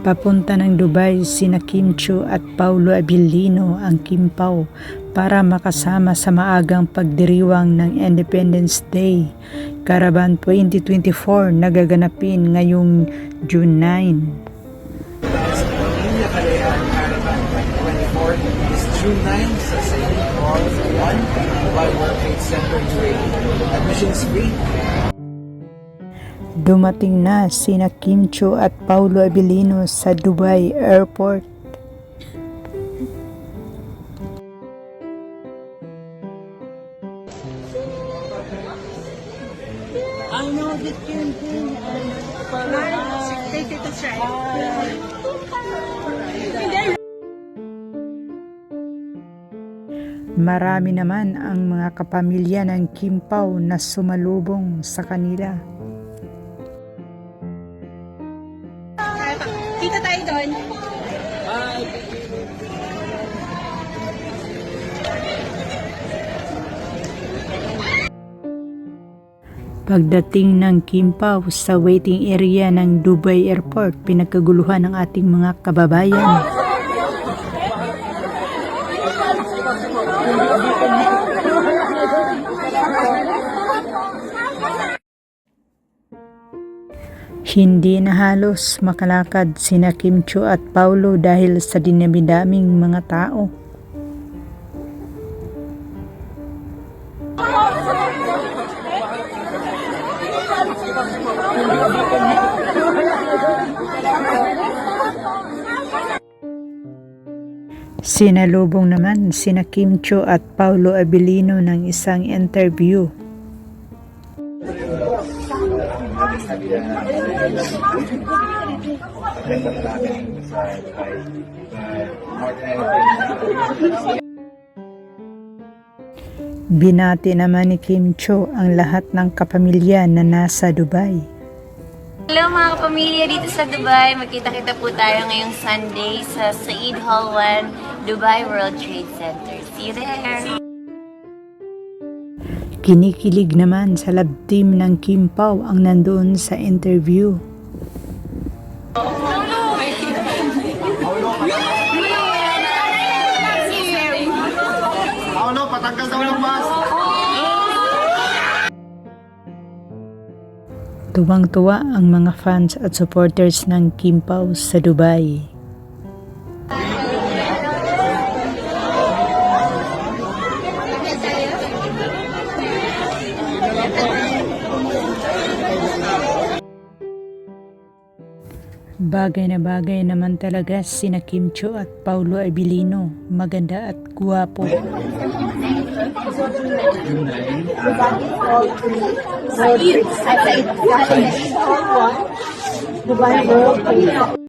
Papunta ng Dubai sina Kim Cho at Paulo Abilino ang Kim Pao para makasama sa maagang pagdiriwang ng Independence Day. Caravan 2024 nagaganapin ngayong June 9. 2024 is June 9 sa Saini Hall 1 Dubai World Trade Center UAE. Admission is free. Dumating na sina Kim Cho at Paulo Abilino sa Dubai Airport. I know that you can and Take it try. Marami naman ang mga kapamilya ng Kim Pao na sumalubong sa kanila. Kita tayo doon. Pagdating ng Kim Pao sa waiting area ng Dubai Airport, pinagkaguluhan ng ating mga kababayan. Hindi na halos makalakad sina Kim at Paulo dahil sa dinamidaming mga tao. Sinalubong naman sina Kim Cho at Paulo Abilino ng isang interview. Binati naman ni Kim Cho ang lahat ng kapamilya na nasa Dubai. Hello mga kapamilya dito sa Dubai. Magkita-kita po tayo ngayong Sunday sa Said Hall 1, Dubai World Trade Center. See you there! Kinikilig naman sa love team ng Kim Pao ang nandoon sa interview. Paolo, Tuwang-tuwa ang mga fans at supporters ng Kim Pao sa Dubai. Bagay na bagay naman talaga sina Kim Cho at Paulo Abilino. Maganda at guwapo. Dubai World Trade